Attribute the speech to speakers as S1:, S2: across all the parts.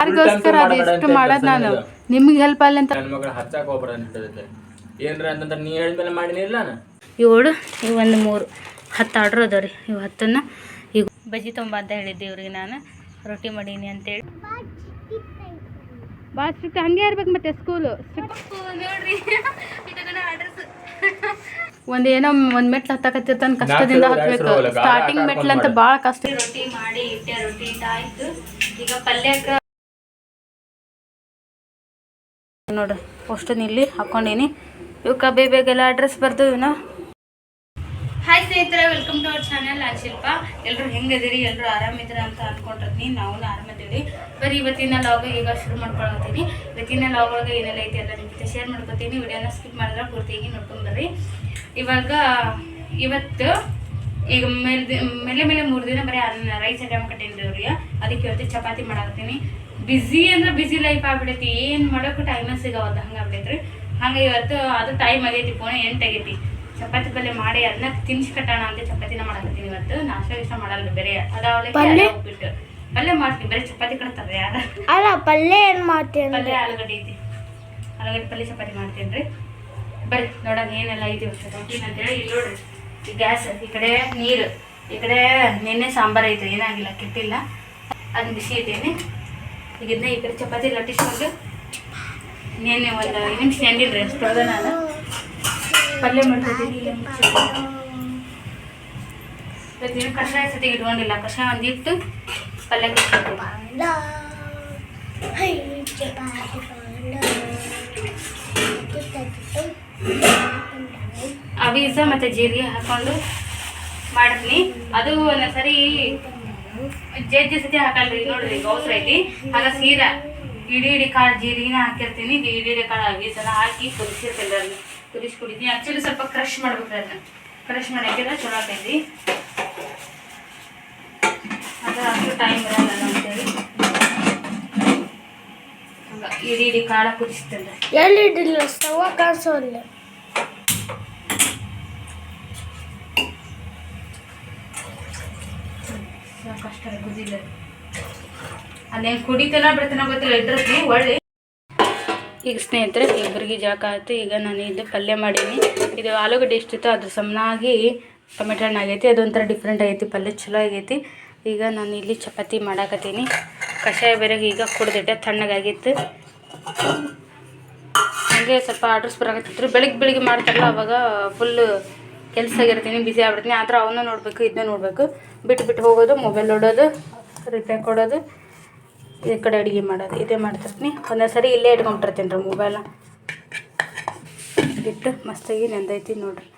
S1: ಯಾರಿಗೋಸ್ಕರ ಅದು ಎಷ್ಟು ಮಾಡೋದು ನಾನು? ನಿಮ್ಗೆ ಹೆಲ್ಪ್ ಅಲ್ಲ ಅಂತ
S2: ನನ್ನ ಮಗಳು ಹಚ್ಚಾಕ ಹೋಗ್ಬೇಡ ಅಂತ ಹೇಳಿದೆ ಏನ್ರ ಅಂತಂದ್ರೆ ನೀ ಹೇಳಿದ್ಮೇಲೆ ಮಾಡಿನಿ ಇಲ್ಲ ನಾನು?
S3: ಏಳು ಇವು ಒಂದು ಮೂರು. ಹತ್ತು ಆರ್ಡ್ರ್ ಅದಾವ ರೀ. ಇವು ಹತ್ತನ್ನು. ಈಗ ಬಜ್ಜಿ ತೊಂಬ ಅಂತ ಹೇಳಿದ್ದೆ ಇವ್ರಿಗೆ ನಾನು. ರೊಟ್ಟಿ ಮಾಡೀನಿ ಅಂತೇಳಿ
S1: ಭಾಳ ಸ್ಟ್ರಿಕ್ಟ್ ಹಂಗೆ ಇರ್ಬೇಕು ಮತ್ತೆ ಸ್ಕೂಲು ಒಂದ್ ಏನೋ ಒಂದ್ ಮೆಟ್ಲು ಹತ್ತಕತ್ತಿರ್ತಾನ ಕಷ್ಟದಿಂದ
S2: ಹತ್ತಬೇಕು
S1: ಹತ್ಬೇಕು. ಸ್ಟಾರ್ಟಿಂಗ್ ಮೆಟ್ಲ್ ಅಂತ
S2: ಬಾಳ
S1: ಭಾಳ ಕಷ್ಟ.
S3: ರೊಟ್ಟಿ ಮಾಡಿ ಇಟ್ಟೆ ರೊಟ್ಟಿ ಇಟ್ಟ ಆಯ್ತು ಈಗ ಪಲ್ಯಕ್ಕೆ ನೋಡ್ರಿ ಅಷ್ಟು ಇಲ್ಲಿ ಹಾಕೊಂಡೀನಿ. ಇವಕ್ಕೆ ಬೇಬೇಗೆಲ್ಲ ಅಡ್ರೆಸ್ ಇವನ. ಹಾಯ್ ಸ್ನೇಹಿತರೆ ವೆಲ್ಕಮ್ ಟು ಅವರ್ ಚಾನಲ್ ಆ ಶಿಲ್ಪ. ಎಲ್ಲರೂ ಹೆಂಗದಿರಿ ಎಲ್ಲರೂ ಆರಾಮಿದ್ರ ಅಂತ ಅನ್ಕೊಂಡಿರ್ತೀನಿ ನಾವು ಆರಾಮದಿರಿ ಬರೀ ಇವತ್ತಿನ ಲಾಗ್ ಈಗ ಶುರು ಮಾಡ್ಕೊಳತ್ತೀನಿ ಇವತ್ತಿನ ಲಾಗ್ ಒಳಗೆ ಏನೆಲ್ಲ ಐತಿ ಎಲ್ಲ ನಿಮ್ಮ ಜೊತೆ ಶೇರ್ ಮಾಡ್ಕೊತೀನಿ. ವಿಡಿಯೋನ ಸ್ಕಿಪ್ ಮಾಡಿದ್ರೆ ಪೂರ್ತಿಯಾಗಿ ಈಗ ಬರ್ರಿ. ಇವಾಗ, ಇವತ್ತು ಈಗ ಮೇಲೆ ಮೇಲೆ ಮೇಲೆ ಮೂರು ದಿನ ಬರೀ ರೈಸ್ ಐಟಮ್ ಕಟ್ಟಿನಿ ಅವ್ರಿಗೆ. ಅದಕ್ಕೆ ಇವತ್ತು ಚಪಾತಿ ಮಾಡಾಕತ್ತೀನಿ. ಬ್ಯುಸಿ ಅಂದ್ರೆ ಬ್ಯುಸಿ ಲೈಫ್ ಆಗ್ಬಿಡೈತಿ. ಏನು ಮಾಡೋಕ್ಕೂ ಟೈಮ ಸಿಗವಲ್ಲ ಹಂಗೆ ಆಗ್ಬಿಡೈತ್ರಿ. ಹಂಗೆ ಇವತ್ತು ಅದು ಟೈಮ್ ಆಗೈತಿ ಪೋಣೆ ಎಂಟು ಆಗೈತಿ. ಚಪಾತಿ ಪಲ್ಯ ಮಾಡಿ ಅದನ್ನ ತಿನ್ಸಿ ಕಟ್ಟೋಣ ಅಂತ ಚಪಾತಿನ ಮಾಡಕತ್ತೀನಿ ಇವತ್ತು. ನಾಷ್ಟ ಇಷ್ಟ ಮಾಡಲ್ಲ ಬೇರೆ ಅದಾವಲೆ ಉಪ್ಪಿಟ್ಟು ಪಲ್ಯ ಮಾಡ್ತೀನಿ ಬರೀ ಚಪಾತಿ ಕಟ್ತಾರೆ ಯಾರ.
S4: ಅಲ್ಲ ಪಲ್ಯ ಏನು ಮಾಡ್ತೀನಿ
S3: ಪಲ್ಯ ಆಲೂಗಡ್ಡೆ ಐತಿ. ಆಲೂಗಡ್ಡೆ ಪಲ್ಯ ಚಪಾತಿ ಮಾಡ್ತೀನಿ ರೀ. ಬರ್ರಿ ನೋಡೋಣ ಏನೆಲ್ಲ ಐತಿ ಅಂತ ಅಂತೇಳಿ ಇಲ್ಲಿ ನೋಡ್ರಿ ಈ ಗ್ಯಾಸ್ ಈ ಕಡೆ ನೀರು ಈ ಕಡೆ ನಿನ್ನೆ ಸಾಂಬಾರು ಐತೆ ಏನಾಗಿಲ್ಲ ಕೆಟ್ಟಿಲ್ಲ. ಅದನ್ನ ಬಿಸಿ ಇಟ್ಟೇನಿ. ಈಗ ಇದನ್ನ ಈ ಕಡೆ ಚಪಾತಿ ಲಟ್ಟಿಸ್ಕೊಂಡು ನಿನ್ನೆ ಒಂದು ಐದು ನಿಮಿಷ ನೆಂದಿಲ್ರಿ ಅಷ್ಟೊಳಗ ನಾನು. ಪಲ್ಯ ಮಾಡ್ತಿದ್ದೀನಿ ಇವತ್ತಿನ ಕಷಾಯ ಸತಿಗೆ ಇಟ್ಕೊಂಡಿಲ್ಲ. ಕಷಾಯ ಒಂದು ಇಟ್ಟು ಪಲ್ಯ ಅಬೀಸ ಮತ್ತು ಜೀರಿಗೆ ಹಾಕೊಂಡು ಮಾಡ್ತೀನಿ. ಅದು ಒಂದೊಂದ್ಸರಿ ಜಜ್ಜಿ ಸತಿ ಹಾಕಲ್ರಿ. ನೋಡ್ರಿ ಗೌಸ್ರ ಐತಿ. ಆಗ ಸೀರಾ ಇಡೀ ಇಡೀ ಕಾಳು ಜೀರಿಗೆನ ಹಾಕಿರ್ತೀನಿ. ಇಡೀ ಇಡೀ ಕಾಳು ಅಬೀಸನ ಹಾಕಿ ಕುದಿಸಿರ್ತೀನಿ ಅದನ್ನ ಕುದಿಸಿ ಕುಡಿತೀನಿ ಆ್ಯಕ್ಚುಲಿ ಸ್ವಲ್ಪ ಕ್ರಶ್ ಮಾಡ್ಬೇಕು ಅದನ್ನ ಕ್ರಶ್ ಮಾಡಿದ್ರೆ ಚಲೋ ಆಗ್ತೈತಿ ಅದು ಟೈಮ್ ಇರಲ್ಲ ಅಂತೇಳಿ. ಇಡೀ ಇಡೀ ಕಾಳು ಕುದಿಸ್ತೇನೆ.
S4: ಎಲ್ಲಿ ಇಡಿಲ್ಲ ಸ್ಟವ್ ಕಾಸು
S3: ಕಷ್ಟ ಅದೇನು ಕುಡಿತನ ಬಿಡ್ತೇನ ಗೊತ್ತಿಲ್ಲ ಒಳ್ಳೆ ಈಗ ಸ್ನೇಹಿತರೆ, ಇಬ್ಬರಿಗೆ ಜಾಕ ಆಯ್ತು. ಈಗ ನಾನು ಇದು ಪಲ್ಯ ಮಾಡೀನಿ. ಇದು ಆಲೂಗಡ್ಡೆ ಎಷ್ಟಿತ್ತು ಅದು ಸಮನಾಗಿ ಟೊಮೆಟೊ ಹಣ್ಣು ಆಗೈತಿ. ಅದೊಂಥರ ಡಿಫ್ರೆಂಟ್ ಆಗೈತಿ, ಪಲ್ಯ ಚಲೋ ಆಗೈತಿ. ಈಗ ನಾನು ಇಲ್ಲಿ ಚಪಾತಿ ಮಾಡಾಕತ್ತೀನಿ. ಕಷಾಯ ಬೇರೆ ಈಗ ಕುಡ್ದಿಟ್ಟೆ ತಣ್ಣಗಾಗಿತ್ತು ಹಾಗೆ ಸ್ವಲ್ಪ ಆರ್ಡ್ರಸ್ ಬರಾಕತ್ತಿದ್ರು. ಬೆಳಿಗ್ಗೆ ಬೆಳಿಗ್ಗೆ ಮಾಡ್ತಾರಲ್ಲ, ಅವಾಗ ಫುಲ್ಲು ಕೆಲಸ ಆಗಿರ್ತೀನಿ ಬಿಸಿ ಆಗ್ಬಿಡ್ತೀನಿ. ಆದ್ರೆ ಅವನ್ನೂ ನೋಡಬೇಕು ಇದನ್ನೂ ನೋಡಬೇಕು. ಬಿಟ್ಟು ಬಿಟ್ಟು ಹೋಗೋದು ಮೊಬೈಲ್ ನೋಡೋದು ರಿಪ್ಲೈ ಕೊಡೋದು. ಈ ಕಡೆ ಅಡುಗೆ ಮಾಡೋದು, ಇದೇ ಮಾಡ್ತಿರ್ತೀನಿ ಒಂದೊಂದು ಸರಿ ಇಲ್ಲೇ ಇಟ್ಕೊಂಡ್ಬಿಟ್ಟಿರ್ತೀನಿ ರೀ ಮೊಬೈಲ ಬಿಟ್ಟು ಮಸ್ತಾಗಿ ನೆಂದೈತಿ ನೋಡ್ರಿ.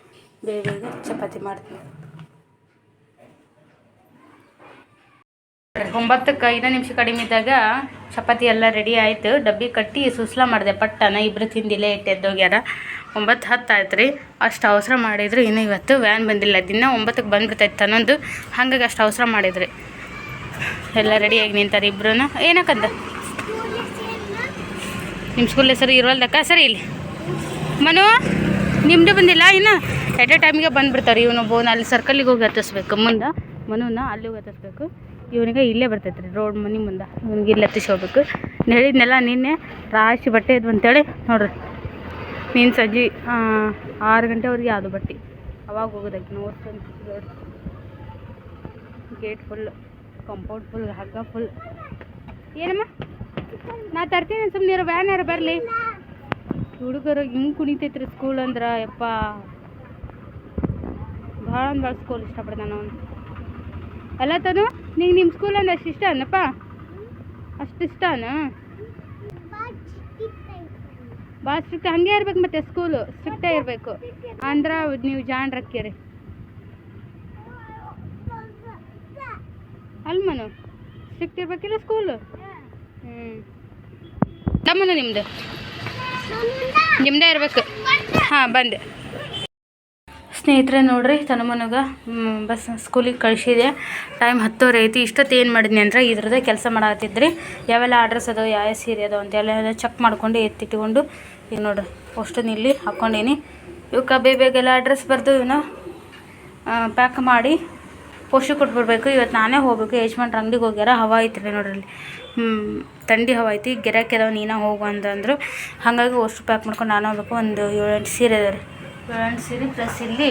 S3: ಬೇಗ ಬೇಗ ಚಪಾತಿ ಮಾಡ್ತೀನಿ. ಒಂಬತ್ತಕ್ಕೆ ಐದು ನಿಮಿಷ ಕಡಿಮೆ ಇದ್ದಾಗ ಚಪಾತಿ ಎಲ್ಲ ರೆಡಿ ಆಯಿತು. ಡಬ್ಬಿ ಕಟ್ಟಿ ಸುಸ್ಲಾ ಮಾಡಿದೆ, ಪಟ್ಟನ ಇಬ್ಬರು ತಿಂದಿಲ್ಲೇ ಇಟ್ಟೆದ್ದೋಗ್ಯಾರ ಒಂಬತ್ತು ಹತ್ತು ಆಯ್ತು ರೀ. ಅಷ್ಟು ಅವಸರ ಮಾಡಿದ್ರು, ಇನ್ನು ಇವತ್ತು ವ್ಯಾನ್ ಬಂದಿಲ್ಲ. ದಿನ ಒಂಬತ್ತಕ್ಕೆ ಬಂದ್ಬಿಡ್ತೈತೆ ತನ್ನೊಂದು. ಹಂಗಾಗಿ ಅಷ್ಟು ಅವಸರ ಮಾಡಿದ್ರಿ. ಎಲ್ಲ ರೆಡಿಯಾಗಿ ನಿಂತಾರೆ ಇಬ್ರು ಏನಕ್ಕಂತ? ನಿಮ್ಮ ಸ್ಕೂಲ್ ಹೆಸರು ಇರೋಲ್ದಕ್ಕ ಸರಿ ಇಲ್ಲಿ. ಮನು ನಿಮ್ಮದು ಬಂದಿಲ್ಲ? ಇನ್ನು ಎಟ್ ಎ ಟೈಮಿಗೆ ಬಂದುಬಿಡ್ತಾರೆ ಇವನು ಬೋನ ಅಲ್ಲಿ ಸರ್ಕಲಿಗೆ ಹೋಗಿ ಹತ್ತಿಸ್ಬೇಕು. ಮುಂದೆ ಮನುನ ಅಲ್ಲಿ ಹೋಗಿ ಹತ್ತಿಸ್ಬೇಕು. ಇವನಿಗೆ ಇಲ್ಲೇ ಬರ್ತೈತೆ ರೀ ರೋಡ್ ಮನೆ ಮುಂದೆ. ಇವನಿಗೆ ಇಲ್ಲಿ ಹತ್ತಿಸ್ಕೋಬೇಕು. ಹೇಳಿದ್ನೆಲ್ಲ ನಿನ್ನೆ, ರಾಶಿ ಬಟ್ಟೆ ಇದ್ವು ಅಂತೇಳಿ. ನೋಡ್ರಿ. ನೀನು ಸಂಜೆ ಆರು ಗಂಟೆವರೆಗೆ ಯಾವುದು ಬಟ್ಟೆ? ಅವಾಗ ಹೋಗೋದಕ್ಕೆ ನೋಡ್ಕೊಂಡು ಗೇಟ್ ಫುಲ್ ಕಂಪೌಂಡ್ ಫುಲ್ ಹಗ್ಗ ಫುಲ್ ಏನಮ್ಮ? ನಾ ತರ್ತೀನಿ ಸುಮ್ಮನೆ ವ್ಯಾನ್ ಯಾರು ಬರಲಿ? ಹುಡುಗರು ಹಿಂಗೆ ಕುಣಿತೈತ್ರಿ ಸ್ಕೂಲ್ ಅಂದ್ರೆ, ಯಪ್ಪ. ಭಾಳ ಅಂದ್ರೆ ಭಾಳ ಸ್ಕೂಲ್ ಇಷ್ಟಪಡ್ತಾನೆ ಅವನು ಅಲ್ಲ ತನು, ನಿಂಗೆ ನಿಮ್ಮ ಸ್ಕೂಲ್ ಅಂದ್ರೆ ಅಷ್ಟು ಇಷ್ಟ ಅನ್ನಪ್ಪ ಅಷ್ಟು ಇಷ್ಟನಾ? ಭಾಳ ಸ್ಟ್ರಿಕ್ಟ್ ಹಂಗೆ ಇರ್ಬೇಕು ಮತ್ತೆ ಸ್ಕೂಲು ಸ್ಟ್ರಿಕ್ಟೇ ಇರಬೇಕು. ಅಂದ್ರೆ ನೀವು ಜಾಣ್ರಕ್ಕಿರಿ. ಅಲ್ಮನು ಸ್ಟ್ರಿಕ್ಟ್ ಇರ್ಬೇಕಿಲ್ಲ ಸ್ಕೂಲು ಹ್ಞೂ ತಮ್ಮನು ನಿಮ್ಮದು ನಿಮ್ಮದೇ ಇರಬೇಕು. ಹಾಂ, ಬಂದೆ. ಸ್ನೇಹಿತರೆ ನೋಡ್ರಿ ತನಮನಗ ಬಸ್ ಸ್ಕೂಲಿಗೆ ಕಳಿಸಿದೆ ಟೈಮ್ ಹತ್ತುವರೆ ಐತಿ, ಇಷ್ಟೊತ್ತು ಏನು ಮಾಡಿದ್ನಿ ಅಂದ್ರೆ ಇದ್ರದ್ದೇ ಕೆಲಸ ಮಾಡತ್ತಿದ್ರಿ ಯಾವೆಲ್ಲ ಆರ್ಡ್ರಸ್ ಅದಾವೆ ಯಾವ ಸೀರೆ ಅದಾವೆ ಅಂತೆಲ್ಲ ಚೆಕ್ ಮಾಡ್ಕೊಂಡು ಎತ್ತಿಟ್ಕೊಂಡು ಈಗ ನೋಡ್ರಿ ಅಷ್ಟನ್ನು ಇಲ್ಲಿ ಹಾಕ್ಕೊಂಡೀನಿ ಇವಕ್ಕೆ ಬೇಬೇಗೆಲ್ಲ ಅಡ್ರೆಸ್ ಬರೆದು ಇವನ್ನ ಪ್ಯಾಕ್ ಮಾಡಿ ಪೋಷಿ ಕೊಟ್ಬಿಡ್ಬೇಕು. ಇವತ್ತು ನಾನೇ ಹೋಗ್ಬೇಕು, ಯಜಮಾನ್ರ ಅಂಗಡಿಗೆ ಹೋಗ್ಯಾರ, ಹವಾ ಐತ್ರಿ ನೋಡ್ರಿ ಅಲ್ಲಿ. ಥಂಡಿ ಹವಾ ಐತಿ, ಗಿರಾಕಿ ಅದಾವೆ, ನೀನು ಹೋಗು ಅಂತಂದ್ರು ಹಾಗಾಗಿ ಅಷ್ಟು ಪ್ಯಾಕ್ ಮಾಡ್ಕೊಂಡು ನಾನು ಹೋಗ್ಬೇಕು, ಒಂದು ಏಳೆಂಟು ಸೀರೆ ಅದಾವೆ ರೀ ಏಳೆಂಟು ಸೀರೆ ಪ್ಲಸ್ ಇಲ್ಲಿ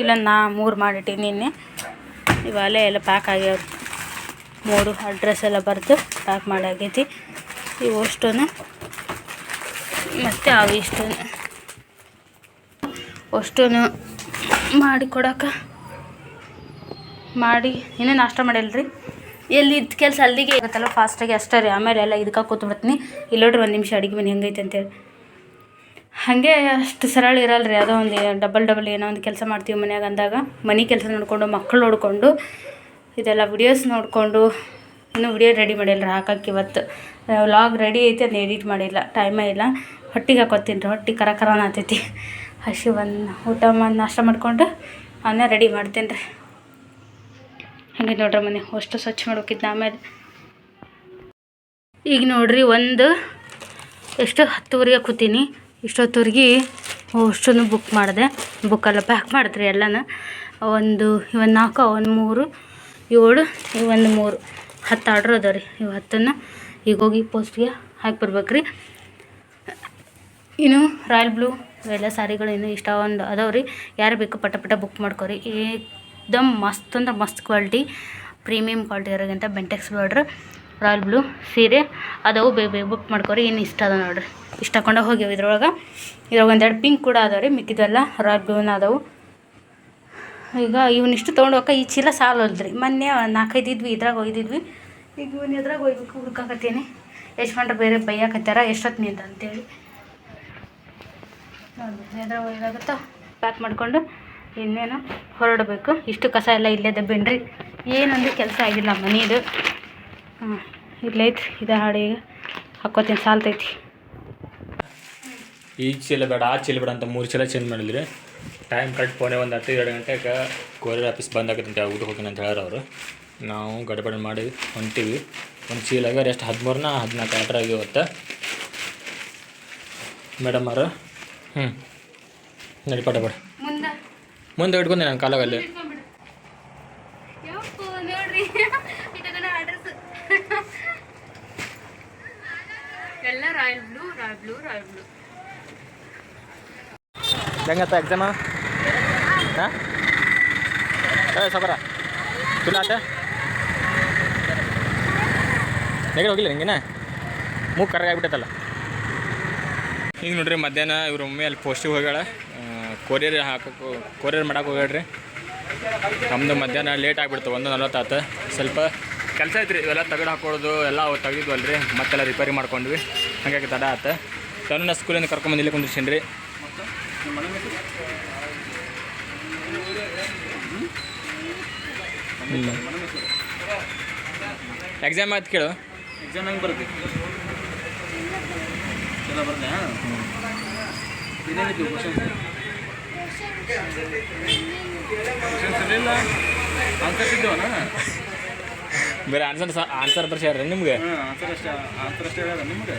S3: ಇಲ್ಲೊಂದು ನಾ ಮೂರು ಮಾಡಿಟ್ಟೀನಿ ನಿನ್ನೆ. ಇವಾಗಲೇ ಎಲ್ಲ ಪ್ಯಾಕ್ ಆಗ್ಯಾವ್ರಿ ಮೂರು ಅಡ್ರೆಸ್ ಎಲ್ಲ ಬರೆದು ಪ್ಯಾಕ್ ಮಾಡಾಗೈತಿ ಇವು ಅಷ್ಟೂ ಮತ್ತು ಅವು ಇಷ್ಟು ಅಷ್ಟೂ ಮಾಡಿ ಕೊಡೋಕೆ. ಮಾಡಿ. ಇನ್ನೂ ನಾಷ್ಟ ಮಾಡಿಲ್ರಿ? ಎಲ್ಲಿ ಇದ್ದ ಕೆಲಸ ಅಲ್ಲಿಗೆ. ಆಗುತ್ತಲ್ಲ ಫಾಸ್ಟಾಗಿ ಅಷ್ಟೇ ರೀ. ಆಮೇಲೆ ಎಲ್ಲ ಇದಕ್ಕೆ ಕೂತ್ಬಿಡ್ತೀನಿ. ಇಲ್ಲೋಡ್ರಿ ಒಂದು ನಿಮಿಷ, ಅಡುಗೆ ಮನೆ ಹೆಂಗೈತೆ ಅಂತೇಳಿ. ಹಾಗೆ ಅಷ್ಟು ಸರಳ ಇರಲ್ಲ ರೀ ಅದೋ ಒಂದು ಡಬಲ್ ಡಬಲ್ ಏನೋ ಒಂದು ಕೆಲಸ ಮಾಡ್ತೀವಿ ಮನ್ಯಾಗ ಅಂದಾಗ, ಮನೆ ಕೆಲಸ ನೋಡಿಕೊಂಡು ಮಕ್ಕಳು ನೋಡಿಕೊಂಡು, ಇದೆಲ್ಲ ವಿಡಿಯೋಸ್ ನೋಡಿಕೊಂಡು, ಇನ್ನೂ ವಿಡಿಯೋ ರೆಡಿ ಮಾಡಿಲ್ಲ ರೀ ಹಾಕಕ್ಕೆ ಇವತ್ತು. ವ್ಲಾಗ್ ರೆಡಿ ಐತಿ ಅದನ್ನ ಎಡಿಟ್ ಮಾಡಿಲ್ಲ ಟೈಮೇ ಇಲ್ಲ. ಹೊಟ್ಟಿಗೆ ಹಾಕೋತೀನಿ ರೀ, ಹೊಟ್ಟೆ ಕರ ಕರ ಆತೈತಿ. ಹಸಿ ಒಂದು ಊಟ ಮಾಡಿ ನಾಷ್ಟ ಮಾಡಿಕೊಂಡು, ಅವನ್ನ ರೆಡಿ ಮಾಡ್ತೀನಿ ರೀ. ಹಾಗೆ ನೋಡ್ರಿ ಮನೆ, ಅಷ್ಟು ಸ್ವಚ್ಛ ಮಾಡ್ಬೇಕಿತ್ತು ಆಮೇಲೆ. ಈಗ ನೋಡ್ರಿ, ಒಂದು, ಎಷ್ಟು ಹತ್ತುವರೆಗೆ ಕೂತೀನಿ. ಇಷ್ಟೊತ್ತವರೆಗೆ ಅಷ್ಟೂ ಬುಕ್ ಮಾಡಿದೆ. ಬುಕ್ಕೆಲ್ಲ ಪ್ಯಾಕ್ ಮಾಡಿದ್ರಿ ಎಲ್ಲನ. ಒಂದು, ಇವನ್ ನಾಲ್ಕು ಒಂದು ಮೂರು, ಏಳು ಇವೊಂದು ಮೂರು. ಹತ್ತು ಆರ್ಡ್ರ್ ಅದಾವೆ ರೀ. ಇವು ಹತ್ತನ್ನು ಈಗ ಹೋಗಿ ಪೋಸ್ಟ್ಗೆ ಹಾಕಿ ಬರ್ಬೇಕು ರೀ. ಇನ್ನು ರಾಯಲ್ ಬ್ಲೂ ಇವೆಲ್ಲ ಸಾರಿಗಳು ಇನ್ನೂ ಇಷ್ಟ ಒಂದು ಅದಾವೆ ರೀ. ಯಾರು ಬೇಕು ಪಟ ಪಟ ಬುಕ್ ಮಾಡ್ಕೋರಿ ಏಕ್ದಮ್ ಮಸ್ತ್ ಅಂದ್ರೆ ಮಸ್ತ್ ಕ್ವಾಲಿಟಿ ಪ್ರೀಮಿಯಮ್ ಕ್ವಾಲಿಟಿ ಇರೋಂಥ ಬೆಂಟೆಕ್ಸ್ ಬಾರ್ಡ್ರ್ ರಾಯಲ್ ಬ್ಲೂ ಸೀರೆ. ಅದಾವು ಬೇಗ ಬೇ ಬುಕ್ ಮಾಡ್ಕೊರಿ, ಏನು ಇಷ್ಟ ಅದ ನೋಡ್ರಿ. ಇಷ್ಟ ಕೊಂಡ ಹೋಗ್ಯಾವ ಇದ್ರೊಳಗೆ. ಇದ್ರಾಗ ಒಂದೆರಡು ಪಿಂಕ್ ಕೂಡ ಅದಾವೆ ರೀ ಮಿಕ್ಕಿದೆಲ್ಲ ರಾಯಲ್ ಬ್ಲೂನ ಅದಾವು. ಈಗ ಇವನಿಷ್ಟು ತೊಗೊಂಡೋಗ ಈ ಚೀಲ ಸಾಲಲ್ರಿ. ಮೊನ್ನೆ ನಾಲ್ಕೈದು ಇದ್ವಿ, ಇದ್ರಾಗ ಒಯ್ದಿದ್ವಿ ಈಗ ಇವನ್ ಇದ್ರಾಗ ಒಯ್ಬೇಕು ಹುಡ್ಕಾಕತ್ತೀನಿ. ಯಜಮಾನ್ರು ಬೇರೆ ಬೈಯಾಕತ್ತಾರ, ಎಷ್ಟೊತ್ತು ನಿಂತ ಅಂತೇಳಿ. ನೋಡಿ ಎದ್ರಾಗ ಒಯ್ದಾಗುತ್ತೋ ಪ್ಯಾಕ್ ಮಾಡಿಕೊಂಡು ಇನ್ನೇನು ಹೊರಡಬೇಕು. ಇಷ್ಟು ಕಸ ಎಲ್ಲ ಇಲ್ಲೇ ದಬ್ಬೇನ್ರಿ ಏನೊಂದು ಕೆಲಸ ಆಗಿಲ್ಲ ಮನೆಯದು ಹಾಂ ಇಲ್ಲೈತ್ರಿ ಇದು ಹಾಡು ಈಗ. ಹಾಕೋತೀನಿ ಸಾಲ್ತೈತಿ.
S2: ಈ ಚೀಲ ಬೇಡ ಆ ಚೀಲ ಬೇಡ ಅಂತ ಮೂರು ಚೀಲ ಚೇಂಜ್ ಮಾಡಿದ್ರಿ ಟೈಮ್ ಕರೆಕ್ಟ್ ಪೋನೆ ಒಂದು ಹತ್ತು ಎರಡು ಗಂಟೆಗೆ ಕೊರಿಯರ್ ಆಫೀಸ್ ಬಂದ್ ಆಗೈತೆ ಊಟ ಹೋಗ್ತೀನಿ ಅಂತ ಹೇಳೋರು ಅವರು. ನಾವು ಗಡಬಡ ಮಾಡಿ ಹೊಂಟೀವಿ. ಒಂದು ಚೀಲಾಗ ಎಷ್ಟು ಹದಿಮೂರನ್ನ ಹದಿನಾಲ್ಕು ಆರ್ಡ್ರ್ ಆಗಿವತ್ತು ಮೇಡಮ್ ಅವರು ಹ್ಞೂ ನಡಿ ಬೇಡ ಪಡ
S3: ಮುಂದೆ.
S2: ಇಟ್ಕೊಂಡೆ ನಾನು ಕಾಲಾಗಲ್ಲಿ
S3: ಯಪ್ಪು ನೋಡ್ರಿ ಇದನ್ನ ಅಡ್ರೆಸ್ ಎಲ್ಲ ರಾಯಲ್
S2: ಹೆಂಗತ್ತ ಎಕ್ಸಾಮ ಹಾಂ? ಏ ಸಬರ. ಚಲೋ ಆತ? ಹೋಗಿಲ್ಲ ಹೋಗಿಲ್ಲ ನಿಂಗೇನ ಮೂಗು ಕರಗಾಗ್ಬಿಟ್ಟೈತಲ್ಲ ಈಗ ನೋಡ್ರಿ ಮಧ್ಯಾಹ್ನ ಇವ್ರ ಒಮ್ಮೆ ಅಲ್ಲಿ ಪೋಸ್ಟಿಗೆ ಹೋಗ್ಯಾಳ. ಕೊರಿಯರ್ ಹಾಕೋಕು ಕೊರಿಯರ್ ಮಾಡಕ್ಕೆ ಹೋಗ್ಯಾಡ್ರಿ ನಮ್ಮದು ಮಧ್ಯಾಹ್ನ ಲೇಟ್ ಆಗಿಬಿಡ್ತು ಒಂದು ನಲ್ವತ್ತಾತು ಸ್ವಲ್ಪ ಕೆಲಸ ಐತ್ರಿ ಇವೆಲ್ಲ ತಗಡು ಹಾಕೊಳ್ಳೋದು ಎಲ್ಲ ಅವು ತೆಗಿದ್ವಲ್ಲ ರೀ ಮತ್ತೆಲ್ಲ ರಿಪೇರಿ ಮಾಡ್ಕೊಂಡ್ವಿ. ಹಾಗಾಗಿ ತಡ ಆತು. ತನ್ನ ಸ್ಕೂಲಿಂದ ಕರ್ಕೊಂಬಂದು ಇಲ್ಲಿ ಕುಂದಿರ್ಸೀನಿ ರೀ ಎಕ್ಸಾಮ್ ಆಯ್ತು ಕೇಳು.
S5: ಎಕ್ಸಾಮ್ ಹೆಂಗೆ ಬರುತ್ತೆ? ಚಲೋ ಬರಲ್ಲ ಏನೇನಿತ್ತು ಕ್ವಶನ್ಸ್
S2: ಬೇರೆ ಆನ್ಸರ್ ಆನ್ಸರ್ ಬರ್ಸ್ಯಾರ ನಿಮ್ಗೆ?
S5: ಆನ್ಸರ್ ಅಷ್ಟೇ ಆನ್ಸರ್ ಅಷ್ಟೇ ಹೇಳ್ಯಾರ ನಿಮ್ಗೆ?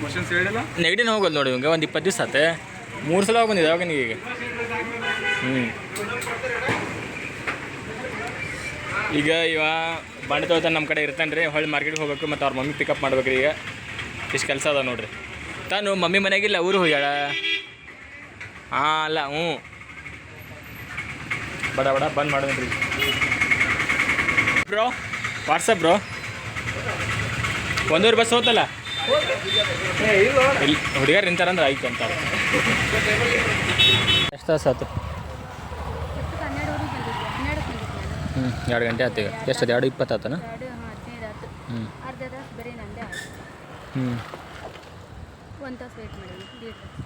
S5: ಕ್ವಶನ್ಸ್ ಹೇಳಿಲ್ಲ?
S2: ನೆಗಡಿನ ಹೋಗೋದು ನೋಡಿ ಇವಾಗ ಒಂದು ಇಪ್ಪತ್ತು ದಿವಸ ಆತೆ. ಮೂರು ಸಲ ಹೋಗಿ ಬಂದಿದೆ ಅವಾಗ ಈಗ? ಹ್ಞೂ ಈಗ ಇವ ಬಂಡಿ ತೊಗೊತಾನೆ ನಮ್ಮ ಕಡೆ ಇರ್ತಾನೆ ರೀ ಹೊಳ್ಳಿ ಮಾರ್ಕೆಟ್ಗೆ ಹೋಗ್ಬೇಕು ಮತ್ತು ಅವ್ರ ಮಮ್ಮಿ ಪಿಕಪ್ ಮಾಡ್ಬೇಕು ರೀ ಈಗ. ಇಷ್ಟು ಕೆಲಸ ಅದ ನೋಡ್ರಿ. ತಾನು ಮಮ್ಮಿ ಮನೆಗಿಲ್ಲ ಊರು ಹೋಗ್ಯಾಳ? ಹಾಂ ಅಲ್ಲ ಹ್ಞೂ. ಬಡ ಬಡ ಬಂದ್ ಮಾಡೋದ್ರಿ ಬ್ರೋ ವಾಟ್ಸಪ್ ಬ್ರೋ ಒಂದೂವರೆ ಬಸ್ ಹೋತಲ್ಲ? ಇಲ್ಲಿ ಹುಡುಗರು ನಿಂತಾರಂದ್ರೆ ಆಯ್ತು ಅಂತಾರೆ. ಎಷ್ಟು ತಾಸು ಆಯ್ತು ಹ್ಞೂ ಎರಡು ಗಂಟೆ ಆಯ್ತು ಎಷ್ಟು ಎರಡು ಇಪ್ಪತ್ತು ಆತನ?
S3: ಎರಡು ಹದಿನೈದು ಆಯ್ತು
S2: ಹ್ಞೂ ಹ್ಞೂ